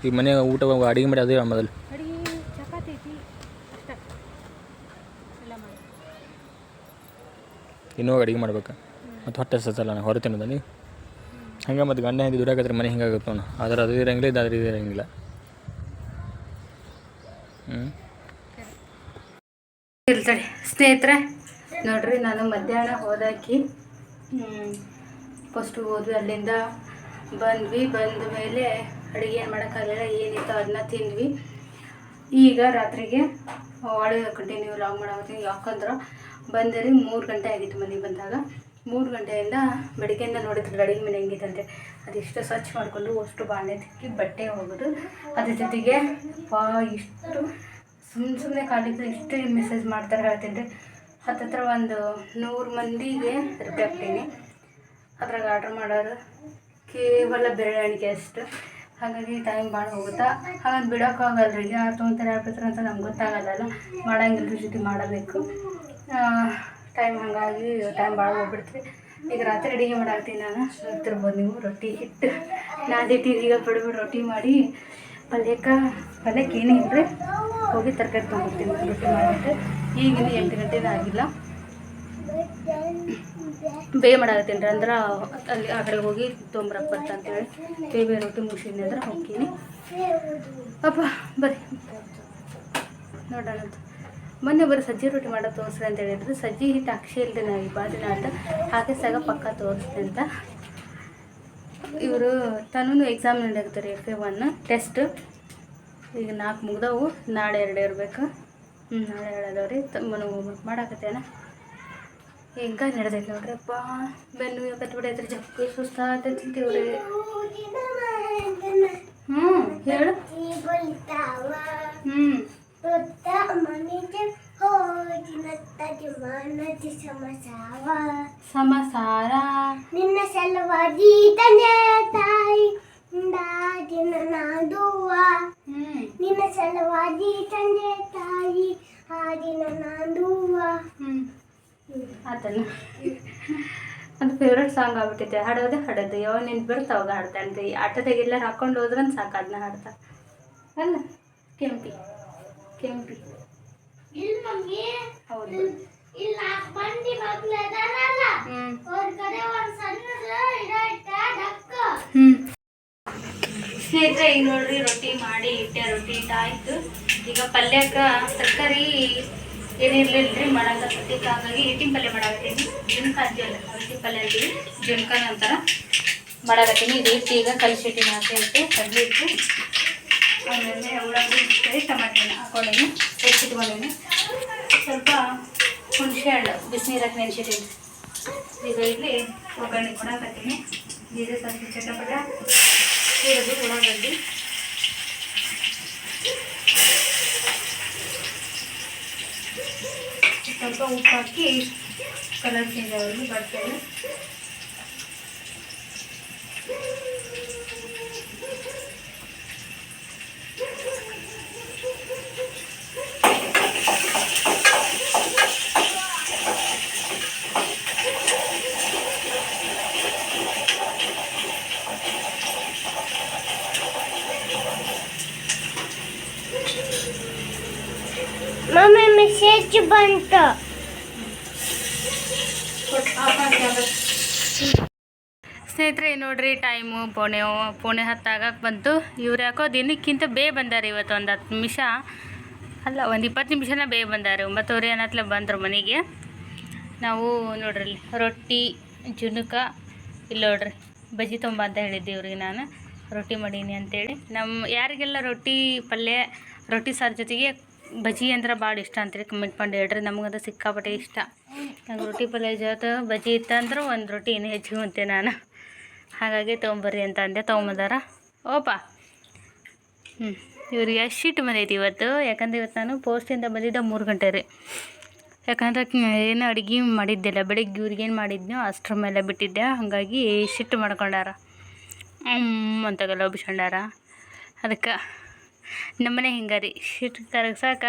S2: ಈಗ ಮನೆಯಾಗ ಊಟ ಅಡುಗೆ ಮಾಡಿ ಅದೇ ಮೊದಲು
S3: ಅಡುಗೆ ಚಪಾತಿ ಐತಿ ಅಷ್ಟ ಎಲ್ಲ ಮಾಡಿ
S2: ಇನ್ನೂ ಅಡುಗೆ ಮಾಡ್ಬೇಕು. ಮತ್ತು ಹೊಟ್ಟೆ ಸತ್ತಲ್ಲ ನಾನು ಹೊರ ತಿನ್ನೋದಲ್ಲಿ ಹಂಗೆ ಮತ್ತು ಗಂಡ ಹಿಂದೆ ದುಡಿಯಾಕತ್ರೆ ಮನೆ ಹಿಂಗಾಗುತ್ತೆ ಅವನು ಆದ್ರೆ ಅದು ಇರಂಗಿಲ್ಲ, ಇದು ಅದ್ರ ಇದು ಇರಂಗಿಲ್ಲ. ಹ್ಞೂ
S3: ಇರ್ತಾರೆ ಸ್ನೇಹಿತರೆ, ನೋಡ್ರಿ ನಾನು ಮಧ್ಯಾಹ್ನ ಹೋದಾಕಿ ಫಸ್ಟು ಹೋದ್ವಿ ಅಲ್ಲಿಂದ. ಬಂದ್ವಿ, ಬಂದ ಮೇಲೆ ಅಡುಗೆ ಏನು ಮಾಡೋಕ್ಕಾಗಲಿಲ್ಲ, ಏನಿತ್ತು ಅದನ್ನ ತಿಂದ್ವಿ. ಈಗ ರಾತ್ರಿಗೆ ಒಳಗೆ ಕಂಟಿನ್ಯೂ ಲಾಗ್ ಮಾಡಾಕತ್ತೀನಿ ಯಾಕಂದ್ರೆ ಬಂದರೆ, ಮೂರು ಗಂಟೆ ಆಗಿತ್ತು ಮನೆಗೆ ಬಂದಾಗ.
S1: ಮೂರು ಗಂಟೆಯಿಂದ ಬೆಳಿಗ್ಗೆಯಿಂದ ನೋಡಿದ್ರೆ ಅಡುಗೆ ಮನೆ ಹೆಂಗಿತ್ತಂತೆ. ಅದೆಷ್ಟು ಸ್ವಚ್ಛ ಮಾಡಿಕೊಂಡು ಅಷ್ಟು ಬಾಣೆ ತಿಕ್ಕಿ ಬಟ್ಟೆ ಹೋಗೋದು ಅದ್ರ ಜೊತೆಗೆ, ವಾ, ಇಷ್ಟು ಸುಮ್ಮನೆ ಸುಮ್ಮನೆ ಖಾಲಿದ್ದು ಇಷ್ಟು ಮೆಸೇಜ್ ಮಾಡ್ತಾರೆ ಹೇಳ್ತೀನಿ ಹತ್ತತ್ರ ಒಂದು ನೂರು ಮಂದಿಗೆ ರಿಪ್ಲೈ ಹಾಕ್ತೀನಿ. ಅದ್ರಾಗ ಆರ್ಡ್ರ್ ಮಾಡೋರು ಕೇವಲ ಬೆರಳಿಗೆ ಅಷ್ಟು. ಹಾಗಾಗಿ ಟೈಮ್ ಭಾಳ ಹೋಗುತ್ತಾ? ಹಾಗಾಗಿ ಬಿಡೋಕ್ಕಾಗಲ್ಲ ರೀ ಯಾರು ತೊಗೊಂತಾರೆ, ಯಾರು ಅಂತ ನಮ್ಗೆ ಗೊತ್ತಾಗಲ್ಲ ಮಾಡೋಂಗಿಲ್ಲ ಜೊತೆ ಮಾಡಬೇಕು. ಟೈಮ್ ಹಾಗಾಗಿ ಟೈಮ್ ಭಾಳ ಹೋಗ್ಬಿಡ್ತೀವಿ. ಈಗ ರಾತ್ರಿ ಅಡುಗೆ ಮಾಡಾಕ್ತೀನಿ ನಾನು. ತಿರ್ಬೋದು ನೀವು ರೊಟ್ಟಿ ಹಿಟ್ಟು. ನಾದಿಟ್ಟಿದ್ದು ಈಗ ಬಿಡ್ಬಿಟ್ಟು ಬಿಡು ರೊಟ್ಟಿ ಮಾಡಿ ಪಲ್ಯಕ್ಕೆ ಪಲ್ಯಕ್ಕೆ ಏನೇ ಇದ್ರೆ ಹೋಗಿ ತರಕಾರಿ ತೊಗೊಂಡ್ಬರ್ತೀನಿ. ರೊಟ್ಟಿ ಮಾಡಿಬಿಟ್ಟು ಈಗಿನ ಎಂಟು ಗಂಟೆನೇ ಆಗಿಲ್ಲ. ಬೇ ಮಾಡಾಕತ್ತೀನಿ ರೀ ಅಂದ್ರೆ ಅಲ್ಲಿ ಆ ಕಡೆ ಹೋಗಿ ತೊಂಬರಕ್ಕೆ ಬರ್ತಾ ಅಂತೇಳಿ ಬೇ ಬೇ ರೊಟ್ಟಿ ಮುಗಿಸಿದ್ನಿ ಅಂದ್ರೆ ಹೋಗ್ತೀನಿ. ಅಪ್ಪ, ಬರ್ರಿ. ನೋಡೋಣ ಮೊನ್ನೆ ಬರೋ ಸಜ್ಜಿ ರೊಟ್ಟಿ ಮಾಡೋ ತೋರಿಸ್ರಿ ಅಂತ ಹೇಳಿದ್ರು. ಸಜ್ಜಿ ಹಿಟ್ಟು ಅಕ್ಷಿ ಇಲ್ಲದೆ ನಾವು ಈ ದಿನ ಅಂತ ಹಾಗೆ ಸಗ ಪಕ್ಕ ತೋರಿಸ್ತೀನಿ ಅಂತ. ಇವರು ತನೂ ಎಕ್ಸಾಮ್ ನಡೆಯುತ್ತಾರೆ ಎಫ್ ಎ ಒನ್ ಟೆಸ್ಟ್ ಈಗ ನಾಲ್ಕು ಮುಗ್ದವು. ನಾಳೆ ಎರಡು ಇರಬೇಕು. ಹ್ಞೂ ನಾಳೆ ಎರಡು ತಮ್ಮನ ಹೋಮ್ವರ್ಕ್ ಮಾಡಾಕತ್ತೇನ? ಹೆಂಗ ನಡೆದೈತೆ ನೋಡ್ರಿ ಅಪ್ಪ. ಬೆನ್ನು ಕತ್ಬಿಡೈತ್ರಿ ಬಿಡೈತ್ರಿ. ಜಪ್ಪು ಸುಸ್ತಾತೈತಿ ದೇವ್ರಿ ಹ್ಞೂ ಹೇಳು. ಹ್ಞೂ ಸಮಸಾರ.
S4: ನಿನ್ನ ಸಲುವಾಗಿ ತಂದೆ ತಾಯಿ ದಿನ ನಾದುವ ನಿನ್ನ ಸಲುವಾಗಿ ತಂದೆ ತಾಯಿ ಆ ದಿನ ನಾದುವ
S1: ಆತಲ್ಲ ಅದು ಫೇವ್ರೆಟ್ ಸಾಂಗ್ ಆಗ್ಬಿಟ್ಟಿದೆ. ಹಾಡೋದೇ ಹಾಡೋದು. ಯಾವ ನೆನ್ಪು ಬರುತ್ತೆ ಅವಾಗ ಹಾಡ್ತಾನೆ ರೀ ಆಟದಾಗೆಲ್ಲ ಹಾಕೊಂಡು ಹೋದ್ರಂತ ಸಾಕು ಅದನ್ನ ಹಾಡ್ತಾ. ಅಲ್ಲ ಕೆಂಪಿ ಕೆಂಪಿ
S4: ಇಲ್ಲ ಮಮ್ಮಿ.
S1: ಹೌದು.
S4: ಇಲ್ಲ ಬಂಡಿ ಮಗ್ಳು ಅದಾರಲ್ಲ.
S1: ಹ್ಞೂ
S4: ಅವ್ರ ಕಡೆ ಒಂದ್ ಸಣ್ಣದ ಇಡ ಇಟ್ಟ ಡಕ್ಕ.
S1: ಹ್ಞೂ
S3: ಸ್ನೇಹಿತರೆ ಈಗ ನೋಡ್ರಿ ರೊಟ್ಟಿ ಮಾಡಿ ಇಟ್ಟೆ ರೊಟ್ಟಿ ಇಟ್ಟಾಯ್ತು ಈಗ ಪಲ್ಯಕ್ಕ ತರಕಾರಿ ಏನಿರ್ಲಿಲ್ರಿ ರೀ ಮಾಡಾಕ ಹಾಗಾಗಿ ಹಿಟ್ಟಿನ ಪಲ್ಯ ಮಾಡಾಕತ್ತೀನಿ. ಜುನ್ಕ ಅಂತೀವಲ್ಲ ರೊಟ್ಟಿ ಪಲ್ಯ ಅಂತೀವಿ. ಜುನ್ಕ ಅಂತಾರ ಮಾಡಾಕತ್ತೀನಿ. ಇದು ಹಿಟ್ಟು ಈಗ ಕಲಿಸಿಟ್ಟಿನ ಹಾಕಿ ಕಡ್ಲಿ ಇಟ್ಟು ಆಮೇಲೆ ಉಳ್ಳಾಗಡ್ಡಿ ಸರಿ ಟಮಾಟಿನ ಹಾಕೊಂಡಿನಿ ಹೆಚ್ಚಿಟ್ಕೊಂಡಿನಿ ಸ್ವಲ್ಪ ಹುಣಸೆ ಹಣ್ಣು, ಬಿಸಿನೀರಾಗಿ ನೆನೆಸಿಟ್ಟಿನಿ ಈಗ ಇಲ್ಲಿ ಒಗ್ಗರಣೆ ಕೊಡಾಕತ್ತೀನಿ ಜೀರಿಗೆ ಸ್ವಲ್ಪ ಚಟಪಟ ಈರುಳ್ಳಿ ಉಳ್ಳಾಗಡ್ಡಿ. ಸ್ವಲ್ಪ ಉಪ್ಪು ಹಾಕಿ, ಕಲರ್ ಚೇಂಜ್ ಆಗೋದು ಬರ್ತೇವೆ
S4: ಬಂತು
S3: ಸ್ನೇಹಿತರೆ, ನೋಡ್ರಿ ಟೈಮು ಪೋಣೆ ಪೋಣೆ ಹತ್ತಾಗಕ್ಕೆ ಬಂತು. ಇವ್ರು ಯಾಕೋ ದಿನಕ್ಕಿಂತ ಬೇ ಬಂದಾರೆ ಇವತ್ತು ಒಂದು ಹತ್ತು ನಿಮಿಷ. ಅಲ್ಲ, ಒಂದು ಇಪ್ಪತ್ತು ನಿಮಿಷನ ಬೇ ಬಂದಾರೆ. ಒಂಬತ್ತುವರೆ ಅನ್ನತ್ಲೆ ಬಂದರು ಮನೆಗೆ. ನಾವು ನೋಡ್ರಿ, ರೊಟ್ಟಿ, ಜುನುಕ ಇಲ್ಲ ನೋಡ್ರಿ, ಬಜ್ಜಿ ತೊಂಬ ಅಂತ ಹೇಳಿದ್ದೆ ಇವ್ರಿಗೆ ನಾನು. ರೊಟ್ಟಿ ಮಾಡೀನಿ ಅಂತೇಳಿ. ನಮ್ಮ ಯಾರಿಗೆಲ್ಲ ರೊಟ್ಟಿ ಪಲ್ಯ, ರೊಟ್ಟಿ ಸಾರು ಜೊತೆಗೆ ಬಜ್ಜಿ ಅಂದ್ರೆ ಭಾಳ ಇಷ್ಟ ಅಂತೇಳಿ ಕಮೆಂಟ್ ಮಾಡಿ ಹೇಳ್ರಿ ನಮಗದು ಸಿಕ್ಕಾಪಟ್ಟೆ ಇಷ್ಟ. ನಂಗೆ ರೊಟ್ಟಿ ಪಲ್ಯ ಜೊತೆ ಬಜ್ಜಿ ಇತ್ತಂದ್ರೆ ಒಂದು ರೊಟ್ಟಿ ಇನ್ನೂ ಹೆಚ್ಚಿಗೆ ನಾನು. ಹಾಗಾಗಿ ತೊಗೊಂಬರ್ರಿ ಅಂತ ಅಂದೆ, ತೊಗೊಂಬಂದಾರ? ಓಪ. ಹ್ಞೂ ಇವ್ರಿಗೆ ಶಿಟ್ ಬಂದೈತಿ ಇವತ್ತು. ಯಾಕಂದ್ರೆ ಇವತ್ತು ನಾನು ಪೋಸ್ಟಿಂದ ಬಂದಿದ್ದೆ ಮೂರು ಗಂಟೆ ರೀ. ಯಾಕಂದ್ರೆ ಏನು ಅಡುಗೆ ಮಾಡಿದ್ದಿಲ್ಲ. ಬೆಳಿಗ್ಗೆ ಇವ್ರಿಗೆ ಏನು ಮಾಡಿದ್ನೋ ಅಷ್ಟ್ರ ಮೇಲೆ ಬಿಟ್ಟಿದ್ದೆ. ಹಾಗಾಗಿ ಶಿಟ್ಟು ಮಾಡ್ಕೊಂಡಾರ. ಅಂತ ಅಂತಾಗೆಲ್ಲ ಒಬ್ಬಿಸ್ಕೊಂಡಾರ ಅದಕ್ಕೆ ನಮ್ಮನೆ ಹಿಂಗೆ ರೀ. ಶಿಟ್ಟು ಕರಗ್ಸಾಕ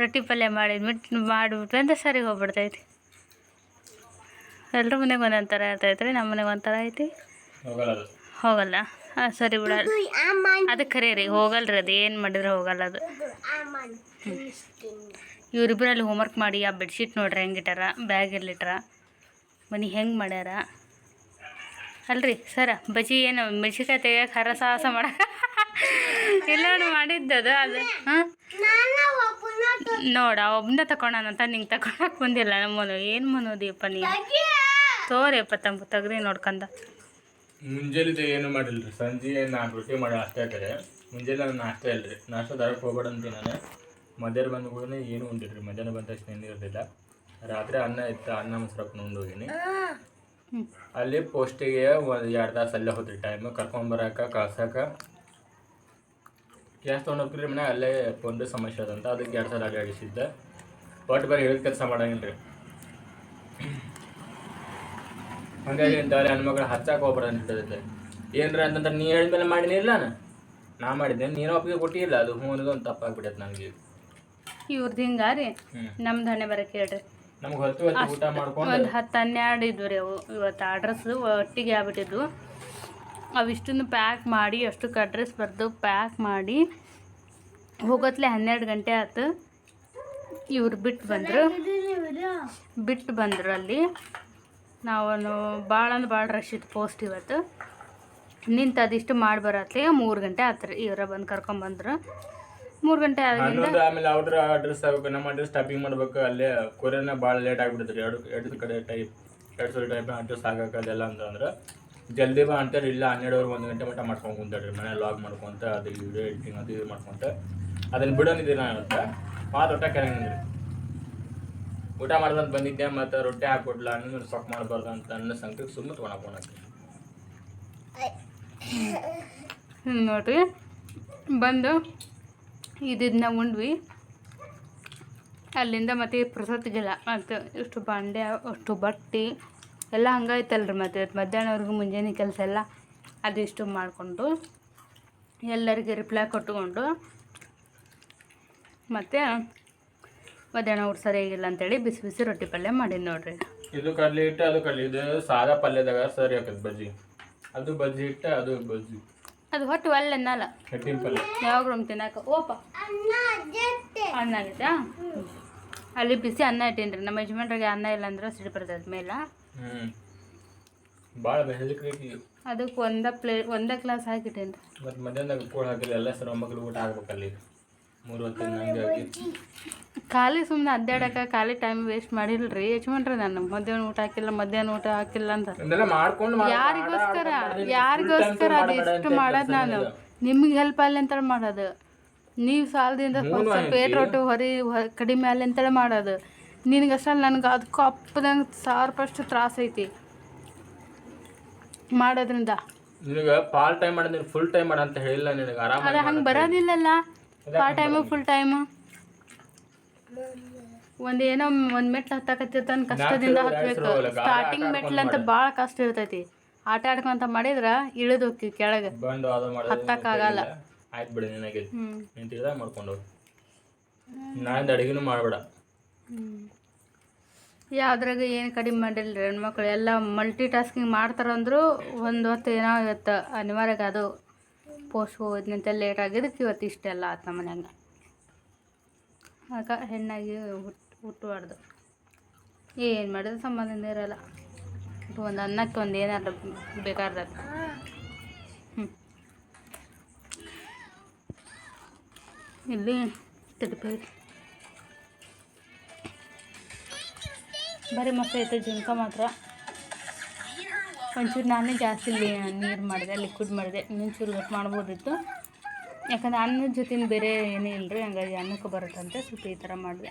S3: ರೊಟ್ಟಿ ಪಲ್ಯ ಮಾಡಿದ್ಬಿಟ್ಟು ಮಾಡಿಬಿಟ್ವಿ ಅಂತ ಸರಿ ಹೋಗ್ಬಿಡ್ತೈತಿ. ಎಲ್ಲರ ಮನೆಗೆ ಒಂದೊಂದು ಥರ ಇರ್ತೈತೆ ರೀ ನಮ್ಮ ಮನೆಗೆ ಒಂಥರ ಐತಿ.
S2: ಹೋಗಲ್ಲ
S3: ಹಾಂ ಸರಿ ಬಿಡ. ಅದು ಖರೆ ರೀ ಹೋಗಲ್ಲ ರೀ ಅದು ಏನು ಮಾಡಿದ್ರೆ ಹೋಗಲ್ಲ ಅದು. ಇವರಿಬ್ಬರಲ್ಲಿ ಹೋಮ್ವರ್ಕ್ ಮಾಡಿ ಆ ಬೆಡ್ಶೀಟ್ ನೋಡ್ರಿ ಹೆಂಗಿಟ್ಟಾರ ಬ್ಯಾಗ್ ಎಲ್ಲಿಟ್ಟಾರ ಮನೆ ಹೆಂಗೆ ಮಾಡ್ಯಾರ. ಅಲ್ರಿ ಸರ ಬಜ್ಜಿ ಏನು ಮೆಣಸಿನ್ಕಾಯಿ ತೆಗಿಯೋಕೆ ಹರ ಸಾಹಸ ಮಾಡ ಎಲ್ಲ ಮಾಡಿದ್ದದು ಅದು ಹಾಂ ನೋಡ ಒಬ್ಬನ ತಕೊಂಡಂತ ನಿಂಗೆ ತಕೊಳಕ್ಕೆ ಬಂದಿಲ್ಲ ನಮ್ಮನು ಏನು ಮನೋದಿಯಪ್ಪ ನೀನು? ತೋರಿಯಪ್ಪ ತಮ್ಮ ತಗ್ರಿ ನೋಡ್ಕಂದ.
S2: ಮುಂಜಾನೆ ಏನು ಮಾಡಿಲ್ಲ ರೀ ಸಂಜೆ ನಾನು ರೊಟ್ಟಿ ಮಾಡಿ ಅಷ್ಟೇ ಹಾಕಿದೆ ಮುಂಜಾನೆ ನಾನು ನಾಷ್ಟ ಇಲ್ಲ ರೀ ನಾಷ್ಟ ದಾರಕ್ಕೆ ಹೋಗ್ಬೇಡ ಅಂತೀನಿ ನಾನು. ಮಧ್ಯಾಹ್ನ ಬಂದ ಕೂಡ ಏನು ಉಂಡಿಲ್ರಿ. ಮಧ್ಯಾಹ್ನ ಬಂದ ತಕ್ಷಣ ಏನೂ ಇರಲಿಲ್ಲ. ರಾತ್ರಿ ಅನ್ನ ಇತ್ತು. ಅನ್ನ ಮೊಸರಪ್ಪನ ಉಂಡು ಹೋಗೀನಿ. ಅಲ್ಲಿ ಪೋಸ್ಟಿಗೆ ಒಂದು ಎರಡು ತಾಸು ಅಲ್ಲೇ ಹೋದ್ರಿ. ಟೈಮ್ ಕರ್ಕೊಂಬರಕ್ಕೆ ಕಳ್ಸಕ್ಕೆ ಗ್ಯಾಸ್ ತೊಗೊಂಡು ಹೋಗ್ತೀರಿ ಮನೆ ಅಲ್ಲೇ ಒಂದು ಸಮಸ್ಯೆ ಅದಂತ ಅದಕ್ಕೆ ಎರಡು ಸಲ ಅಡ್ಡಾಡಿಸಿದ್ದೆ ಒಟ್ಟು ಬರೀ ಹೇಳಿದ ಕೆಲಸ ಮಾಡಂಗಿಲ್ಲ ರೀ ಹಾಗಾಗಿ ಇಂಥವ್ರೆ ಹೆಣ್ಮಕ್ಳು ಹಚ್ಚಕ್ಕೆ ಹೋಗ್ಬಾರ್ದು ಅಂತ ಹೇಳ್ತೈತೆ ಏನ್ರ ಅಂತಂದ್ರೆ ನೀ ಹೇಳಿದ್ಮೇಲೆ ಮಾಡಿನಿ ಇಲ್ಲ ನಾನು. ನಾ ಮಾಡಿದ್ದೆ ನೀನು ಒಪ್ಪಿಗೆ ಕೊಟ್ಟಿಲ್ಲ ಅದು ಹ್ಞೂ ಅನ್ನೋದು ಒಂದು ತಪ್ಪಾಗ್ಬಿಟ್ಟೈತೆ ನನಗೆ
S3: ಇವ್ರದ್ದು ಹಿಂಗಾರಿ
S2: ನಮ್ಮ
S3: ನಮ್ದು ಹಣೆ ಬರಕ್ಕೆ ಹೇಳ್ರಿ.
S2: ನಮ್ಗೆ ಹೊತ್ತು ಹೊತ್ತು ಊಟ ಮಾಡ್ಕೊಂಡು
S3: ಒಂದು ಹತ್ತು ಹನ್ನೆರಡು ಇದ್ವು ರೀ ಅವು ಇವತ್ತು ಅಡ್ರೆಸ್ ಒಟ್ಟಿಗೆ ಆಗ್ಬಿಟ್ಟಿದ್ವು. ಅವಿಷ್ಟನ್ನು ಪ್ಯಾಕ್ ಮಾಡಿ, ಅಷ್ಟಕ್ಕೆ ಅಡ್ರೆಸ್ ಬರೆದು ಪ್ಯಾಕ್ ಮಾಡಿ, ಹೋಗೋತ್ಲೆ ಹನ್ನೆರಡು ಗಂಟೆ ಆಯ್ತು ಇವ್ರು ಬಿಟ್ಟು ಬಂದರು. ಬಿಟ್ಟು ಬಂದರು ಅಲ್ಲಿ. ನಾವು ಭಾಳ ಅಂದ್ರೆ ಭಾಳ ರಶ್ ಇತ್ತು ಪೋಸ್ಟ್ ಇವತ್ತು ನಿಂತು ಅದಿಷ್ಟು ಮಾಡಿ ಬರತ್ಲೆ ಮೂರು ಗಂಟೆ ಆತು ರೀ ಇವರ ಬಂದು ಕರ್ಕೊಂಬಂದ್ರು ಮೂರು ಗಂಟೆ ಆಗಿಂದ
S2: ಆಮೇಲೆ ಅವ್ರ ಅಡ್ರೆಸ್ ಆಗಬೇಕು, ನಮ್ಮ ಅಡ್ರೆಸ್ ಟೈಪಿಂಗ್ ಮಾಡ್ಬೇಕು, ಅಲ್ಲೇ ಕೊರಿಯರ್ನ ಭಾಳ ಲೇಟ್ ಆಗಿಬಿಡ್ತೈತೆ ಎರಡು ಎರಡು ಕಡೆ ಟೈಪ್ ಎರಡು ಸಾವಿರ ಟೈಪ್ ಅಡ್ರೆಸ್ ಆಗಕ್ಕೆ ಅದೆಲ್ಲ ಅಂತಂದ್ರೆ ಜಲ್ದಿ ಬಾ ಅಂತಾರೆ, ಇಲ್ಲ ಹನ್ನೆರಡುವರೆ ಒಂದು ಗಂಟೆ ಮಟ್ಟ ಮಾಡ್ಕೊಂಡು ಕುಂತಾಡ್ರಿ ಮನೆ ಲಾಗ್ ಮಾಡ್ಕೊಂತ ಅದು ವಿಡಿಯೋ ಎಡಿಟಿಂಗ್ ಅದು ಇದು ಮಾಡ್ಕೊಂತ ಅದನ್ನು ಬಿಡೋನಿದ್ದೀರ ಅಂತ ಮಾತು ಊಟ ಕೆಳಗಿಂದ್ರಿ ಊಟ ಮಾಡ್ದಂತ ಬಂದಿದ್ದೆ, ಮತ್ತು ರೊಟ್ಟಿ ಹಾಕ್ಕೊಡ್ಲ ಹಣ್ಣು ಸೊಕ್ ಮಾಡಬಾರ್ದು ಅಂತ ಅನ್ನೋ ಸಂಕಟಕ್ಕೆ ಸುಮ್ಮನೆ
S3: ಹ್ಞೂ ನೋಡ್ರಿ. ಬಂದು ಇದನ್ನ ಉಂಡ್ವಿ. ಅಲ್ಲಿಂದ ಮತ್ತೆ ಪ್ರಸಾದಿಗೆಲ್ಲ ಮತ್ತು ಇಷ್ಟು ಬಾಂಡೆ, ಅಷ್ಟು ಬಟ್ಟೆ ಎಲ್ಲ ಹಂಗಾಯ್ತಲ್ರಿ ಮತ್ತೆ. ಮಧ್ಯಾಹ್ನವರೆಗೂ ಮುಂಜಾನೆ ಕೆಲಸ ಎಲ್ಲ ಅದಿಷ್ಟು ಮಾಡಿಕೊಂಡು ಎಲ್ಲರಿಗೆ ರಿಪ್ಲೈ ಕೊಟ್ಟುಕೊಂಡು ಮತ್ತು ಮಧ್ಯಾಹ್ನ ಊಟ ಸರಿಯಾಗಿಲ್ಲ ಅಂತೇಳಿ ಬಿಸಿ ಬಿಸಿ ರೊಟ್ಟಿ ಪಲ್ಯ ಮಾಡೀನಿ ನೋಡ್ರಿ.
S2: ಇದು ಕಡ್ಲಿ ಹಿಟ್ಟು ಅದು ಕಡ್ಲಿ ಇದು ಸಾದಾ ಪಲ್ಯದಾಗ ಸರಿ ಹಾಕದ್ ಬಜ್ಜಿ. ಅದು ಬಜ್ಜಿ ಹಿಟ್ಟು ಅದು ಬಜ್ಜಿ.
S3: ಅದು ಹೊಟ್ಟು ಒಳ್ಳೆ ಅನ್ನಲ್ಲ.
S2: ಹಿಟ್ಟಿನ ಪಲ್ಯ.
S3: ಯಾವಾಗ ರೂಮ್ ತಿನ್ನಕ ಓಪ. ಅನ್ನ ಆಗೈತಾ? ಅಲ್ಲಿ ಬಿಸಿ ಅನ್ನ ಇಟ್ಟೀನಿ ರೀ ನಮ್ಮ ಯಜಮಾನ್ರಿಗೆ ಅನ್ನ ಇಲ್ಲ ಅಂದ್ರೆ ಸಿಡಿ ಮೇಲೆ
S2: ಭಾಳ ಬೆಳಕೈತಿ
S3: ಅದಕ್ಕೆ ಒಂದ ಪ್ಲೇ ಒಂದ ಗ್ಲಾಸ್ ಹಾಕಿಟ್ಟೇನಿ ರೀ
S2: ಮತ್ತು ಮಧ್ಯಾಹ್ನದಾಗ ಕೂಡ ಹಾಕಿಲ್ಲ ಎಲ್ಲ ಸರ್ ಮಕ್ಕಳು ಊಟ ಆಗ್ಬೇಕಲ್ಲಿ ಮೂರು ಹೊತ್ತು ಹಂಗಾಗಿ
S3: ಖಾಲಿ ಸುಮ್ಮನೆ ಅಡ್ಡಾಡಕ ಖಾಲಿ ಟೈಮ್ ವೇಸ್ಟ್ ಮಾಡಿಲ್ಲ ರೀ ಯಜಮಾನ್ರಿ ನಾನು ಮಧ್ಯಾಹ್ನ ಊಟ ಹಾಕಿಲ್ಲ ಮಧ್ಯಾಹ್ನ ಊಟ ಹಾಕಿಲ್ಲ ಅಂತ
S2: ಮಾಡ್ಕೊಂಡು ಮಾಡ್-
S3: ಯಾರಿಗೋಸ್ಕರ ಯಾರಿಗೋಸ್ಕರ ಅದು ಇಷ್ಟು ಮಾಡೋದು ನಾನು. ನಿಮ್ಗೆ ಹೆಲ್ಪ್ ಆಗಲಿ ಅಂತೇಳಿ ಮಾಡೋದು. ನೀವು ಸಾಲದಿಂದ ಸ್ವಲ್ಪ. ಏಟ್ ರೊಟ್ಟಿ ಹೊರಿ ಹೊ- ಕಡಿಮೆ ಆಗಲಿ ಅಂತೇಳಿ ಮಾಡೋದು. ನಿನಗೆ ಅಷ್ಟಲ್ಲ ನನಗೆ ಅದಕ್ಕೂ ಅಪ್ಪದಂಗೆ ಸಾವಿರ ಪಷ್ಟು ತ್ರಾಸ ಐತಿ ಮಾಡೋದ್ರಿಂದ.
S2: ನಿನಗೆ ಪಾರ್ಟ್ ಟೈಮ್ ಮಾಡಿದ್ರೆ ಫುಲ್ ಟೈಮ್ ಮಾಡ ಅಂತ ಹೇಳಿಲ್ಲ ನಿನಗೆ ಆರಾಮ
S3: ಅದ ಹಂಗೆ ಬರೋದಿಲ್ಲಲ್ಲ ಪಾರ್ಟ್ ಟೈಮು ಫುಲ್ ಟೈಮು. ಒಂದು ಏನೋ ಒಂದು ಮೆಟ್ಲು ಹತ್ತಕತ್ತಿರ್ತಾನೆ ಕಷ್ಟದಿಂದ
S2: ಹತ್ತಬೇಕು
S3: ಸ್ಟಾರ್ಟಿಂಗ್ ಮೆಟ್ಲು ಅಂತ ಭಾಳ ಕಷ್ಟ ಇರ್ತೈತಿ. ಆಟ ಆಡ್ಕೊಂತ ಮಾಡಿದ್ರೆ ಇಳಿದು ಹೋಗ್ತೀವಿ ಕೆಳಗೆ.
S2: ಬಂದು ಅದು
S3: ಹತ್ತಕ್ಕಾಗಲ್ಲ.
S2: ಆಯ್ತು ಬಿಡಿ ನಿನಗೆ. ನೀನು ಮಾಡ್ಕೊಂಡು ನಾಳೆ ಅಡುಗೆನೂ ಮಾಡಬೇಡ.
S3: ಯಾವ್ದ್ರಾಗ ಏನು ಕಡಿಮೆ ಮಾಡಿಲ್ಲ ರೀ ಹೆಣ್ಮಕ್ಳು? ಎಲ್ಲ ಮಲ್ಟಿ ಟಾಸ್ಕಿಂಗ್ ಮಾಡ್ತಾರಂದ್ರು ಒಂದು ಹೊತ್ತು ಏನೋ ಇವತ್ತು ಅನಿವಾರ್ಯ ಅದು ಪೋಸ್ಟ್ ಹೋಗೋದ್ನಂತೆ ಲೇಟ್ ಆಗಿದ್ದಕ್ಕೆ ಇವತ್ತು ಇಷ್ಟೆಲ್ಲ ಆತು ಮನ್ಯಾಗ. ಆಗ ಹೆಣ್ಣಾಗಿ ಹುಟ್ಟು ಹುಟ್ಟಬಾರ್ದು ಏನು ಮಾಡಿದ್ರೆ ಸಂಬಂಧದಿಂದ ಇರಲ್ಲ. ಒಂದು ಅನ್ನಕ್ಕೆ ಒಂದು ಏನಾರ ಬೇಕಾದ ಹ್ಞೂ ಇಲ್ಲಿ ಬರೀ ಮಸ್ತ್ ಐತೆ ಜುನ್ಕ ಮಾತ್ರ. ಒಂಚೂರು ನಾನೇ ಜಾಸ್ತಿ ನೀರು ಮಾಡಿದೆ ಲಿಕ್ವಿಡ್ ಮಾಡಿದೆ. ಇನ್ನೊಂಚೂರು ಗಟ್ಟು ಮಾಡ್ಬೋದಿತ್ತು. ಯಾಕಂದ್ರೆ ಅನ್ನದ ಜೊತೆ ಬೇರೆ ಏನೇ ಇಲ್ಲ ರೀ ಹಂಗಾಗಿ ಅನ್ನಕ್ಕೆ ಬರುತ್ತಂತೆ, ಸ್ವಲ್ಪ ಈ ಥರ ಮಾಡಿದೆ.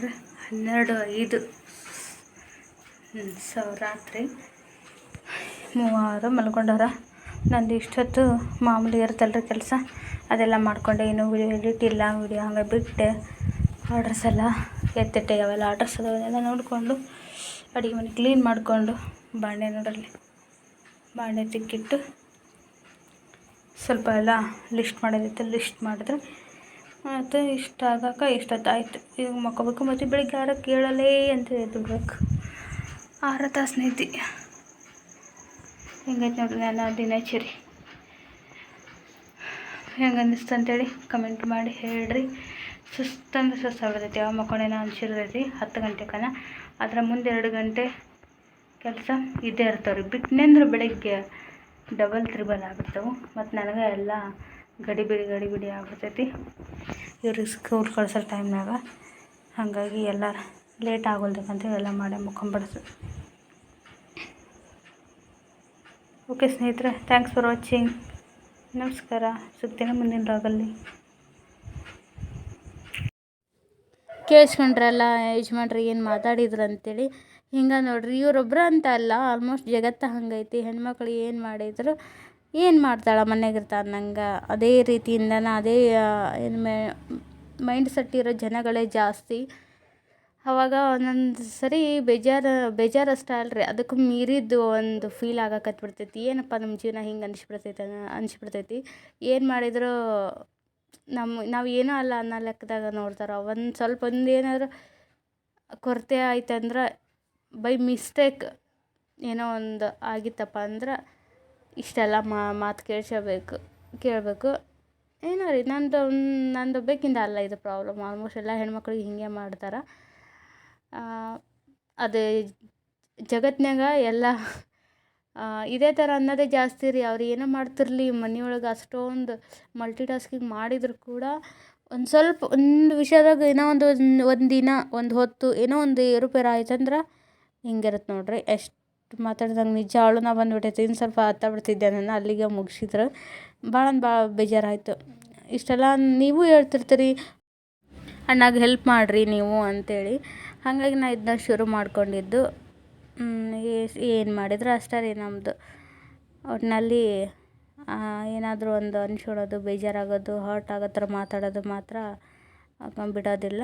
S3: ನೋಡ್ರಿ, ಹನ್ನೆರಡು, ಐದು. ಸೊ ರಾತ್ರಿ ಮೂವರು ಮಲ್ಕೊಂಡವ್ರ. ನಂದು ಇಷ್ಟೊತ್ತು ಮಾಮೂಲಿ ಇರುತ್ತಲ್ರಿ ಕೆಲಸ. ಅದೆಲ್ಲ ಮಾಡ್ಕೊಂಡೆ. ಇನ್ನೂ ವಿಡಿಯೋ ಎಡಿಟ್ ಇಲ್ಲ ವಿಡಿಯೋ ಹಂಗೆ ಬಿಟ್ಟೆ ಆರ್ಡ್ರಸ್ ಎಲ್ಲ ಎತ್ತಿಟ್ಟೆ. ಅವೆಲ್ಲ ಆರ್ಡ್ರಸ್ ಅದನ್ನೆಲ್ಲ ನೋಡಿಕೊಂಡು ಅಡುಗೆ ಮನೆ ಕ್ಲೀನ್ ಮಾಡಿಕೊಂಡು ಬಾಂಡೆ ನೋಡಲ್ಲಿ. ಬಾಂಡೆ ತಿಕ್ಕಿಟ್ಟು ಸ್ವಲ್ಪ ಎಲ್ಲ ಲಿಸ್ಟ್ ಮಾಡೋದಿತ್ತು. ಲಿಸ್ಟ್ ಮಾಡಿದ್ರೆ ಮತ್ತು ಇಷ್ಟ ಆಗಕ್ಕೆ ಇಷ್ಟೊತ್ತಾಯ್ತು ಈಗ ಮಕ್ಕೋಬೇಕು ಮತ್ತು ಬೆಳಿಗ್ಗೆ ಆರಕ್ಕೆ ಕೇಳಲೇ ಅಂತ ಹೇಳ್ಬೇಕು ಆರು ತಾಸು ನಿದ್ದೆ ಹೆಂಗೈತೆ ನೋಡ್ರಿ ನನ್ನ ದಿನಚರಿ. ಹೆಂಗೆ ಅನ್ನಿಸ್ತು ಅಂತೇಳಿ ಕಮೆಂಟ್ ಮಾಡಿ ಹೇಳ್ರಿ. ಸುಸ್ತಂದ್ರೆ ಸುಸ್ತಾಗ್ಬಿಡ್ತೈತಿ ಯಾವ ಮಕ್ಕೊಂಡೇನೋ ಅನ್ಸಿರ್ತೈತಿ. ಹತ್ತು ಗಂಟೆ ಕನ ಅದರ ಮುಂದೆ ಎರಡು ಗಂಟೆ ಕೆಲಸ ಇದ್ದೇ ಇರ್ತಾವ್ರಿ. ಬಿಟ್ಟನೆಂದ್ರೆ ಬೆಳಗ್ಗೆ ಡಬಲ್ ತ್ರಿಬಲ್ ಆಗ್ಬಿಡ್ತಾವೆ. ಮತ್ತು ನನಗೆ ಎಲ್ಲ ಗಡಿಬಿಡಿ ಗಡಿಬಿಡಿ ಆಗ್ಬಿಡ್ತೈತಿ ಇವ್ರಿಗೆ ಸ್ಕೂಲ್ ಕಳ್ಸೋ ಟೈಮ್ನಾಗ ಹಾಗಾಗಿ ಎಲ್ಲ ಲೇಟ್ ಆಗೋಲ್ದಕ್ಕಂತ ಎಲ್ಲ ಮಾಡೇ ಮುಕ್ಕೊಂಬಿಡ್ತು ಓಕೆ ಸ್ನೇಹಿತರೆ ಥ್ಯಾಂಕ್ಸ್ ಫಾರ್ ವಾಚಿಂಗ್ ನಮಸ್ಕಾರ. ಸಿಗ್ತೀನಿ ಮುಂದಿನ ರಾಗಲ್ಲಿ ಕೇಳಿಸ್ಕೊಂಡ್ರಲ್ಲ ಯಜಮಾನ್ರಿ ಏನು ಮಾತಾಡಿದ್ರು ಅಂತೇಳಿ. ಹಿಂಗೆ ನೋಡ್ರಿ, ಇವರೊಬ್ರು ಅಂತ ಅಲ್ಲ ಆಲ್ಮೋಸ್ಟ್ ಜಗತ್ತು ಹಂಗೈತಿ. ಹೆಣ್ಮಕ್ಳು ಏನು ಮಾಡಿದ್ರು ಏನು ಮಾಡ್ತಾಳೆ ಮನೆಗಿರ್ತಾಳೆ ನಂಗೆ? ಅದೇ ರೀತಿಯಿಂದನೇ ಅದೇ ಏನು ಮೈಂಡ್ ಸೆಟ್ ಇರೋ ಜನಗಳೇ ಜಾಸ್ತಿ. ಅವಾಗ ಒಂದೊಂದು ಸರಿ ಬೇಜಾರು ಬೇಜಾರು ಅಷ್ಟೇ ಅಲ್ರಿ. ಅದಕ್ಕೂ ಮೀರಿದ್ದು ಒಂದು ಫೀಲ್ ಆಗಕತ್ಬಿಡ್ತೈತಿ. ಏನಪ್ಪ ನಮ್ಮ ಜೀವನ ಹಿಂಗೆ ಅನಿಸ್ಬಿಡ್ತೈತೆ, ಅನಿಸ್ಬಿಡ್ತೈತಿ. ಏನು ಮಾಡಿದರೂ ನಮ್ಮ ನಾವು ಏನೂ ಅಲ್ಲ ಅನ್ನೋ ಲೆಕ್ಕದಾಗ ನೋಡ್ತಾರೆ. ಒಂದು ಸ್ವಲ್ಪ ಒಂದು ಏನಾದ್ರು ಕೊರತೆ ಆಯ್ತಂದ್ರೆ ಬೈ ಮಿಸ್ಟೇಕ್ ಏನೋ ಒಂದು ಆಗಿತ್ತಪ್ಪ ಅಂದ್ರೆ ಇಷ್ಟೆಲ್ಲ ಮಾತು ಕೇಳಿಸಬೇಕು, ಕೇಳಬೇಕು. ಏನೋ ರೀ, ನಂದು ನಂದು ಬೇಕಿಂದ ಅಲ್ಲ ಇದು ಪ್ರಾಬ್ಲಮ್ ಆಲ್ಮೋಸ್ಟ್ ಎಲ್ಲ ಹೆಣ್ಮಕ್ಳಿಗೆ ಹೀಗೆ ಮಾಡ್ತಾರೆ. ಅದು ಜಗತ್ತಿನಾಗ ಎಲ್ಲ ಇದೇ ಥರ ಅನ್ನೋದೇ ಜಾಸ್ತಿ ರೀ. ಅವ್ರು ಏನೋ ಮಾಡ್ತಿರಲಿ, ಮನೆಯೊಳಗೆ ಅಷ್ಟೊಂದು ಮಲ್ಟಿ ಟಾಸ್ಕಿಂಗ್ ಮಾಡಿದ್ರು ಕೂಡ ಒಂದು ಸ್ವಲ್ಪ, ಒಂದು ವಿಷಯದಾಗ ಏನೋ ಒಂದು ಒಂದು ದಿನ, ಒಂದು ಹೊತ್ತು ಏನೋ ಒಂದು ಏರುಪೇರು ಆಯ್ತಂದ್ರೆ ಹಿಂಗಿರುತ್ತೆ ನೋಡ್ರಿ. ಎಷ್ಟು ಮಾತಾಡ್ದಂಗೆ ನಿಜ ಅಳುನ ಬಂದ್ಬಿಟ್ಟೈತಿ, ಇನ್ನು ಸ್ವಲ್ಪ ಹತ್ತ ಬಿಡ್ತಿದ್ದೆ ನಾನು ಅಲ್ಲಿಗೆ ಮುಗಿಸಿದ್ರು. ಭಾಳ ಭಾಳ ಬೇಜಾರಾಯಿತು. ಇಷ್ಟೆಲ್ಲ ನೀವು ಹೇಳ್ತಿರ್ತೀರಿ. ಅಣ್ಣಾಗ ಹೆಲ್ಪ್ ಮಾಡಿರಿ ನೀವು ಅಂತೇಳಿ. ಹಾಗಾಗಿ ನಾ ಇದನ್ನ ಶುರು ಮಾಡ್ಕೊಂಡಿದ್ದು. ಏನು ಮಾಡಿದ್ರು ಅಷ್ಟೇ ರೀ ನಮ್ಮದು ಒಟ್ಟಿನಲ್ಲಿ ಏನಾದರೂ ಒಂದು ಅನ್ಸ್ಕೊಳೋದು ಬೇಜಾರಾಗೋದು ಹರ್ಟ್ ಆಗೋ ಥರ ಮಾತಾಡೋದು ಮಾತ್ರ ಬಿಡೋದಿಲ್ಲ